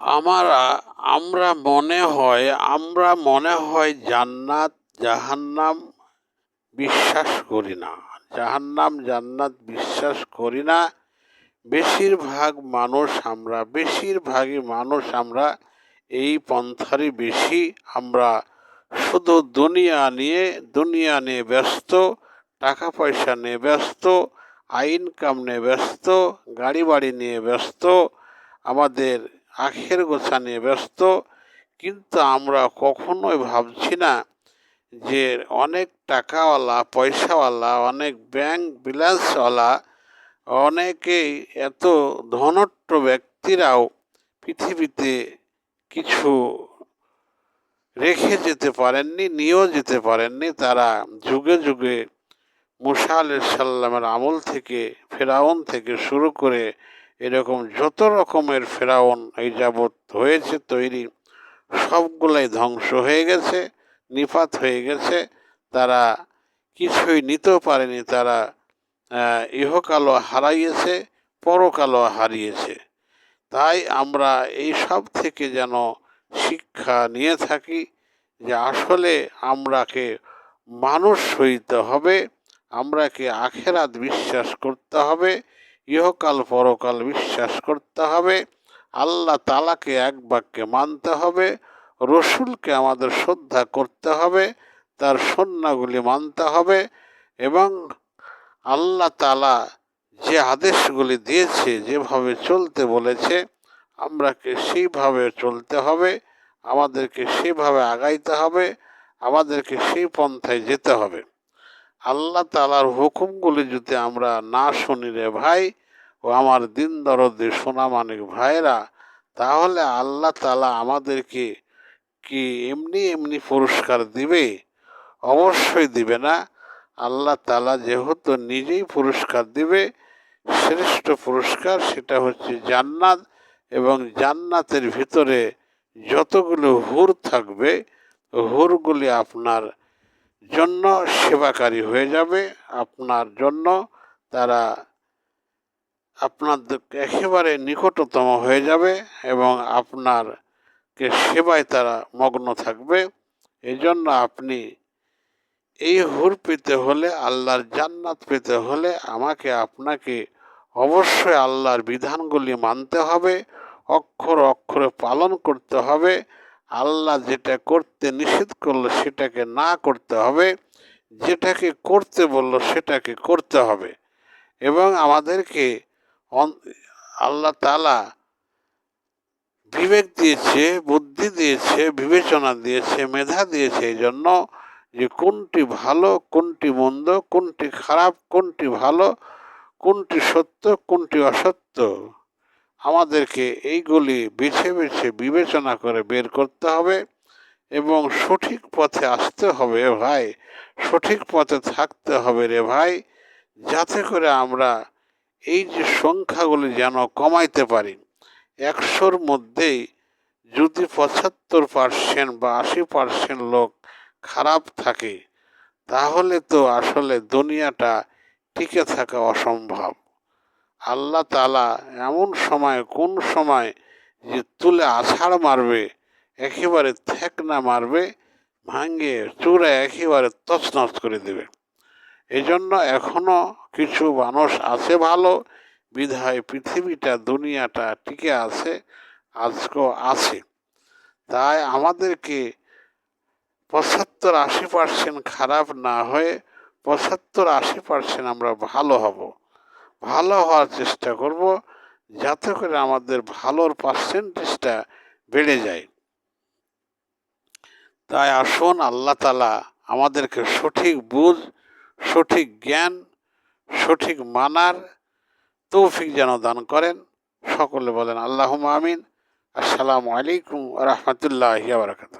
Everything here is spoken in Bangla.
আমরা আমরা মনে হয়, আমরা মনে হয় জান্নাত, জাহান্নাম বিশ্বাস করি না। জাহান্নাম, জান্নাত বিশ্বাস করি না। বেশিরভাগ মানুষ আমরা, বেশিরভাগই মানুষ আমরা এই পন্থারই বেশি। আমরা শুধু দুনিয়া নিয়ে দুনিয়া নিয়ে ব্যস্ত টাকা পয়সা নিয়ে ব্যস্ত আইন কাম নিয়ে ব্যস্ত গাড়ি বাড়ি নিয়ে ব্যস্ত, আমাদের আখের গোছা নিয়ে ব্যস্ত, কিন্তু আমরা কখনোই ভাবছি না যে অনেক টাকাওয়ালা, পয়সাওয়ালা, অনেক ব্যাংক বিলাসওয়ালা অনেকেই এত ধনট্ট ব্যক্তিরাও পৃথিবীতে কিছু রেখে যেতে পারেননি, নিয়েও যেতে পারেননি। তারা যুগে যুগে মুসা আলাহ সাল্লামের আমল থেকে, ফেরাউন থেকে শুরু করে এরকম যত রকমের ফেরাউন এই যাবৎ হয়েছে, তৈরি সবগুলাই ধ্বংস হয়ে গেছে, নিপাত হয়ে গেছে। তারা কিছুই নিতেও পারেনি, তারা ইহকালও হারাইয়েছে, পরকালও হারিয়েছে। তাই আমরা এই সব থেকে যেন শিক্ষা নিয়ে থাকি যে আসলে আমরাকে মানুষ হইতে হবে, আমরাকে আখেরাত বিশ্বাস করতে হবে ইহকাল পরকাল বিশ্বাস করতে হবে। আল্লাহ তালাকে এক বাক্যে মানতে হবে। রসুলকে আমাদের শ্রদ্ধা করতে হবে। তার সন্ন্যাগুলি মানতে হবে এবং আল্লাহ তালা যে আদেশগুলি দিয়েছে, যেভাবে চলতে বলেছে, আমরাকে সেইভাবে চলতে হবে। আমাদেরকে সেভাবে আগাইতে হবে। আমাদেরকে সেই পন্থায় যেতে হবে। আল্লাহ তালার হুকুমগুলি যদি আমরা না শুনি রে ভাই ও আমার দিন দরদে সোনামানিক ভাইরা, তাহলে আল্লাহ তালা আমাদেরকে কি এমনি এমনি পুরস্কার দিবে? অবশ্যই দিবে না। আল্লাহ তালা যেহেতু নিজেই পুরস্কার দিবে, শ্রেষ্ঠ পুরস্কার সেটা হচ্ছে জান্নাত এবং জান্নাতের ভিতরে যতগুলো হুর থাকবে, হুরগুলি আপনার জন্য সেবাকারী হয়ে যাবে। আপনার জন্য তারা আপনার একেবারে নিকটতম হয়ে যাবে এবং আপনারকে সেবায় তারা মগ্ন থাকবে। এই জন্য আপনি এই হুর পেতে হলে, আল্লাহর জান্নাত পেতে হলে আমাকে, আপনাকে অবশ্যই আল্লাহর বিধানগুলি মানতে হবে, অক্ষর অক্ষরে পালন করতে হবে, আল্লাহ যেটা করতে নিষেধ করল সেটাকে না করতে হবে, যেটাকে করতে বলল সেটাকে করতে হবে। এবং আমাদেরকে আল্লাহ তালা বিবেক দিয়েছে, বুদ্ধি দিয়েছে, বিবেচনা দিয়েছে, মেধা দিয়েছে এই জন্য যে কোনটি ভালো, কোনটি মন্দ, কোনটি খারাপ, কোনটি ভালো, কোনটি সত্য, কোনটি অসত্য আমাদেরকে এইগুলি বেছে বেছে বিবেচনা করে বের করতে হবে এবং সঠিক পথে আসতে হবে ভাই। সঠিক পথে থাকতে হবে রে ভাই, যাতে করে আমরা এই যে সংখ্যাগুলি যেন কমাইতে পারি, একশোর মধ্যেই যদি পঁচাত্তর পার্সেন্ট বা আশি পার্সেন্ট লোক খারাপ থাকে, তাহলে তো আসলে দুনিয়াটা টিকে থাকা অসম্ভব। আল্লাহ তালা এমন সময় কোন সময় যে তুলে আছাড় মারবে, একেবারে না মারবে ভাঙ্গে চূড়া একেবারে তছনছ করে দেবে। এই জন্য এখনও কিছু মানুষ আছে ভালো, বিধায় পৃথিবীটা, দুনিয়াটা টিকে আছে, আজকেও আছে। তাই আমাদেরকে পঁচাত্তর আশি পার্সেন্ট খারাপ না হয়ে পঁচাত্তর আশি পার্সেন্ট আমরা ভালো হব। ভালো হওয়ার চেষ্টা করব, যাতে করে আমাদের ভালোর পার্সেন্টেজটা বেড়ে যায়। তাই আসুন, আল্লাহ তালা আমাদেরকে সঠিক বুঝ সঠিক জ্ঞান, সঠিক মানার তৌফিক যেন দান করেন। সকলে বলেন আল্লাহ আমিন। আসসালামু আলাইকুম রহমতুল্লাহ বারকাত